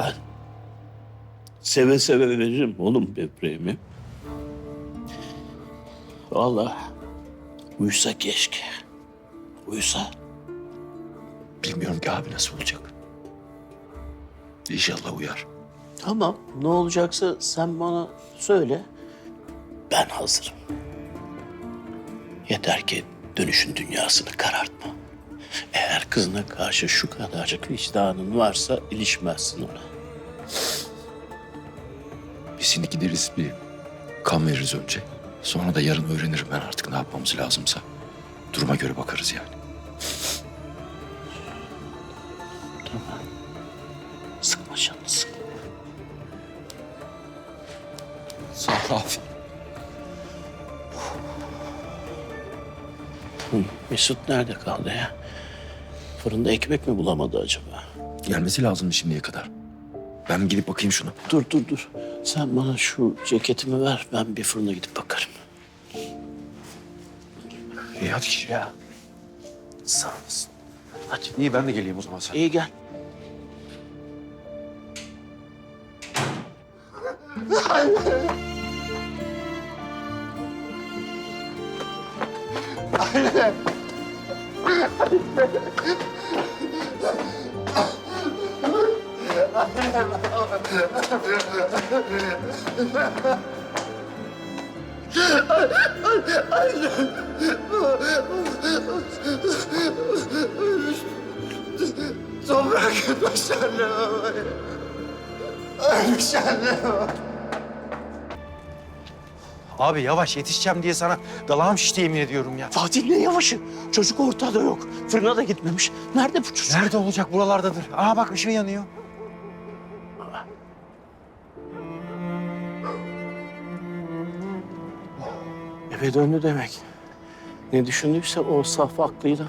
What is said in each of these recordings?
Ben seve seve veririm oğlum böbreğimi. Vallahi uyusa keşke. Uyusa. Bilmiyorum ki abi nasıl olacak. İnşallah uyar. Tamam ne olacaksa sen bana söyle. Ben hazırım. Yeter ki dönüşün dünyasını karartma. Eğer kızına karşı şu kadarcık vicdanın varsa ilişmezsin ona. Şimdi gideriz bir kan veririz önce. Sonra da yarın öğrenirim ben artık ne yapmamız lazımsa. Duruma göre bakarız yani. Tamam. Sıkma canını sıkma. Sağ ol abi. Hı, Mesut nerede kaldı ya? Fırında ekmek mi bulamadı acaba? Gelmesi lazımdı şimdiye kadar. Ben gidip bakayım şuna. Dur dur dur. Sen bana şu ceketimi ver. Ben bir fırına gidip bakarım. İyi hadi git. Ya. Sağ olasın. Hadi. İyi ben de geleyim o zaman sen. İyi gel. Toprak etmiş anne babayı. Ölmüş anne baba. Abi yavaş yetişeceğim diye sana dalağım şişti yemin ediyorum ya. Fatih ne yavaşı? Çocuk ortada yok. Fırına da gitmemiş. Nerede bu çocuk? Nerede olacak buralardadır. Aa bak ışığı yanıyor. Eve döndü demek. Ne düşündüyse o saf aklıyla.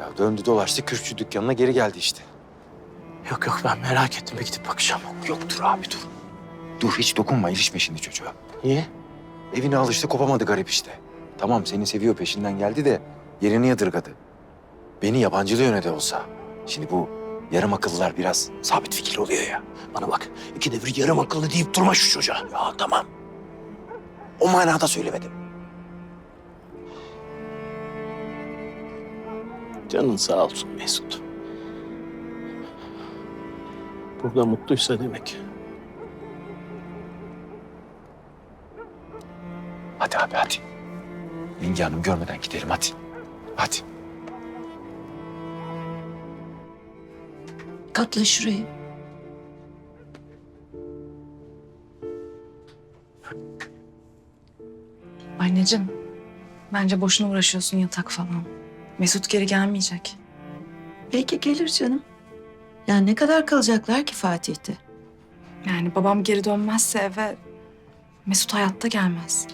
Ya döndü dolaştı kürkçü dükkanına geri geldi işte. Yok yok ben merak ettim. Bir gidip bakacağım. Yok dur abi dur. Dur hiç dokunma ilişme şimdi çocuğa. Niye? Evine alıştı kopamadı garip işte. Tamam seni seviyor peşinden geldi de yerini yadırgadı. Beni yabancılı yöne de olsa. Şimdi bu yarım akıllılar biraz sabit fikirli oluyor ya. Bana bak. iki devir yarım akıllı deyip durma şu çocuğa. Ya tamam. O manada söylemedim. Canın sağ olsun Mesut. Burada mutluysa demek. Hadi abi hadi. Yenge Hanım görmeden gidelim hadi. Hadi. Katla şurayı. Anneciğim, bence boşuna uğraşıyorsun yatak falan. Mesut geri gelmeyecek. Belki gelir canım. Yani ne kadar kalacaklar ki Fatih'te? Yani babam geri dönmezse eve Mesut hayatta gelmez.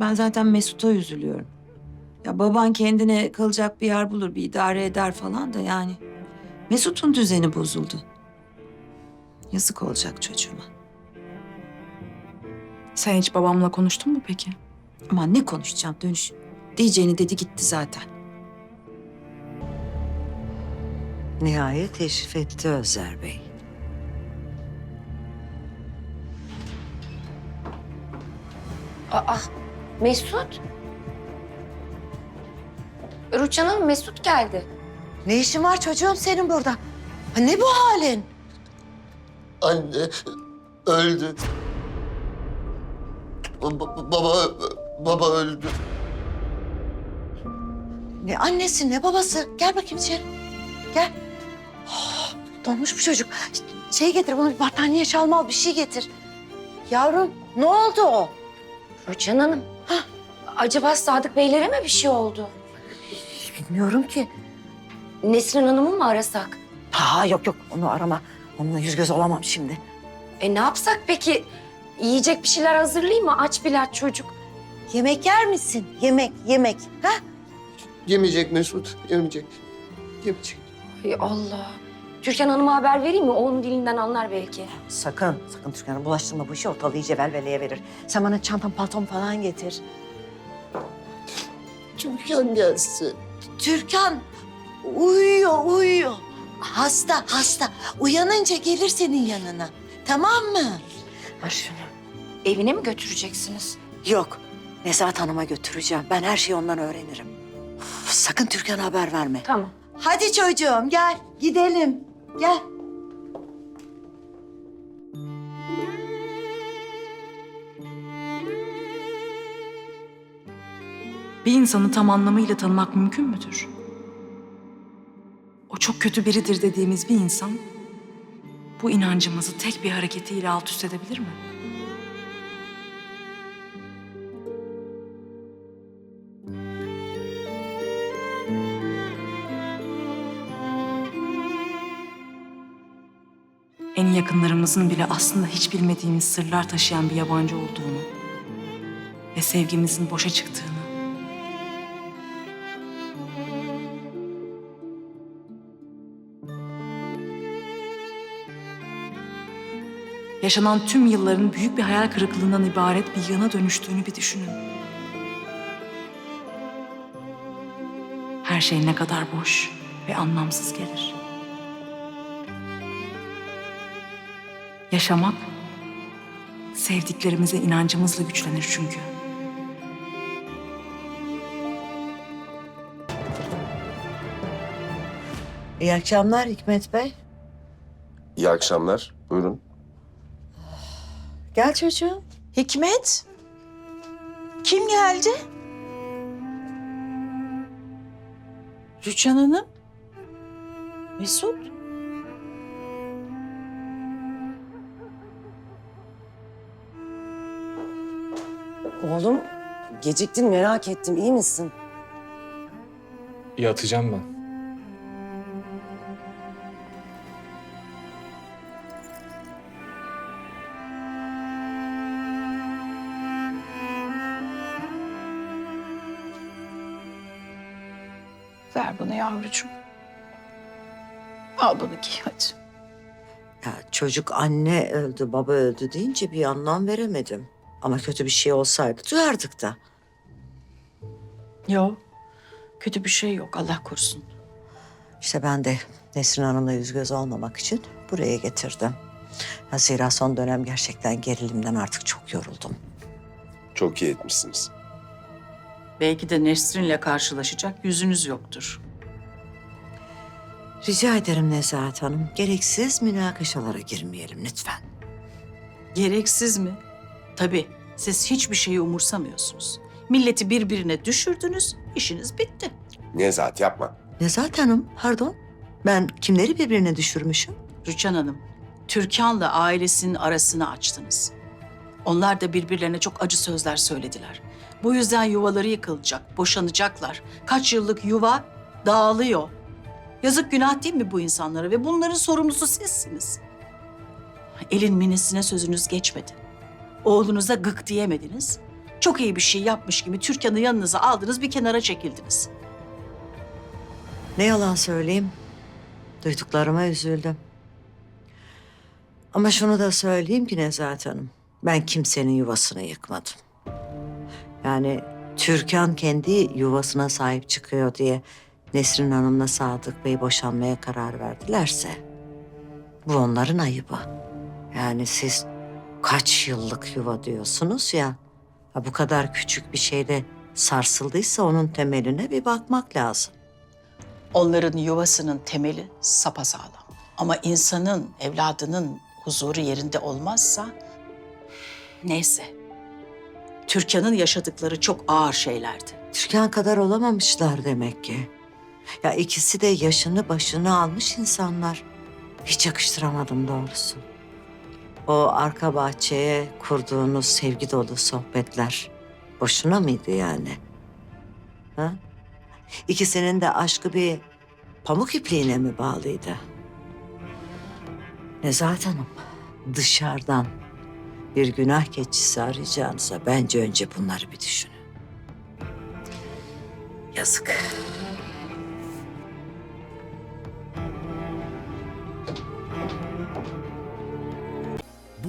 Ben zaten Mesut'a üzülüyorum. Ya baban kendine kalacak bir yer bulur, bir idare eder falan da yani. Mesut'un düzeni bozuldu. Yazık olacak çocuğuma. Sen hiç babamla konuştun mu peki? Aman ne konuşacağım dönüş. Diyeceğini dedi gitti zaten. Nihayet teşrif etti Özer Bey. Aa, Mesut. Rüçhan Hanım Mesut geldi. Ne işin var çocuğum senin burada? Ha, ne bu halin? Anne öldü. Ba- baba baba öldü. Ne annesi ne babası? Gel bakayım içeri. Gel. Oh, donmuş bu çocuk. Şey getir bana bir battaniye şalmal bir şey getir. Yavrum ne oldu o? Rüçhan Hanım. Acaba Sadık Beylere mi bir şey oldu? Bilmiyorum ki. Nesrin Hanım'ı mı arasak? Ha yok yok onu arama. Onunla yüz göz olamam şimdi. E ne yapsak peki? Yiyecek bir şeyler hazırlayayım mı? Aç bir aç çocuk. Yemek yer misin? Yemek, yemek. Ha? Yemeyecek Mesut. Yemeyecek. Yemeyecek. Ay Allah. Türkan Hanım'a haber vereyim mi? Onun dilinden anlar belki. Sakın, sakın Türkan'a bulaştırma bu işi ortalığı iyice velveleye verir. Sen bana çantam paltom falan getir. Türkan gelsin. Türkan uyuyor, uyuyor. hasta hasta. Uyanınca gelir senin yanına. Tamam mı? Ver şunu. Evine mi götüreceksiniz? Yok. Nezahat Hanım'a götüreceğim. Ben her şeyi ondan öğrenirim. Uf, sakın Türkan'a haber verme. Tamam. Hadi çocuğum gel gidelim. Gel. Bir insanı tam anlamıyla tanımak mümkün müdür? O çok kötü biridir dediğimiz bir insan bu inancımızı tek bir hareketiyle alt üst edebilir mi? En yakınlarımızın bile aslında hiç bilmediğimiz sırlar taşıyan bir yabancı olduğunu ve sevgimizin boşa çıktığını yaşanan tüm yılların büyük bir hayal kırıklığından ibaret bir yığına dönüştüğünü bir düşünün. Her şey ne kadar boş ve anlamsız gelir. Yaşamak, sevdiklerimize inancımızla güçlenir çünkü. İyi akşamlar Hikmet Bey. İyi akşamlar. Buyurun. Gel çocuğum. Hikmet? Kim geldi? Rüçhan Hanım? Mesut? Oğlum geciktin merak ettim iyi misin? Yatacağım ben. Ver bunu yavrucuğum. Al bunu giy hadi. Ya çocuk anne öldü, baba öldü deyince bir anlam veremedim. Ama kötü bir şey olsaydı duyardık da. Yok. Kötü bir şey yok Allah korusun. İşte ben de Nesrin Hanım'la yüz göz olmamak için buraya getirdim. Ya Zira son dönem gerçekten gerilimden artık çok yoruldum. Çok iyi etmişsiniz. Belki de Nesrin'le karşılaşacak yüzünüz yoktur. Rica ederim Nezahat Hanım. Gereksiz münakaşalara girmeyelim lütfen. Gereksiz mi? Tabii siz hiçbir şeyi umursamıyorsunuz. Milleti birbirine düşürdünüz, işiniz bitti. Nezahat yapma. Nezahat Hanım, pardon. Ben kimleri birbirine düşürmüşüm? Rüçhan Hanım, Türkan'la ailesinin arasını açtınız. Onlar da birbirlerine çok acı sözler söylediler. Bu yüzden yuvaları yıkılacak, boşanacaklar. Kaç yıllık yuva dağılıyor. Yazık günah değil mi bu insanlara ve bunların sorumlusu sizsiniz. Elin minisine sözünüz geçmedi. Oğlunuza gık diyemediniz. Çok iyi bir şey yapmış gibi Türkan'ı yanınıza aldınız bir kenara çekildiniz. Ne yalan söyleyeyim. Duyduklarıma üzüldüm. Ama şunu da söyleyeyim ki Nezahat Hanım. Ben kimsenin yuvasını yıkmadım. Yani Türkan kendi yuvasına sahip çıkıyor diye Nesrin Hanım'la Sadık Bey boşanmaya karar verdilerse bu onların ayıbı. Yani siz kaç yıllık yuva diyorsunuz ya. ya bu kadar küçük bir şeyde sarsıldıysa onun temeline bir bakmak lazım. Onların yuvasının temeli sapasağlam. Ama insanın, evladının huzuru yerinde olmazsa... Neyse. Türkan'ın yaşadıkları çok ağır şeylerdi. Türkan kadar olamamışlar demek ki. Ya ikisi de yaşını başını almış insanlar. Hiç yakıştıramadım doğrusu. O arka bahçeye kurduğunuz sevgi dolu sohbetler boşuna mıydı yani? Ha? İkisinin de aşkı bir pamuk ipliğine mi bağlıydı? Nezahat Hanım, dışarıdan bir günah keçisi arayacağınıza bence önce bunları bir düşünün. Yazık.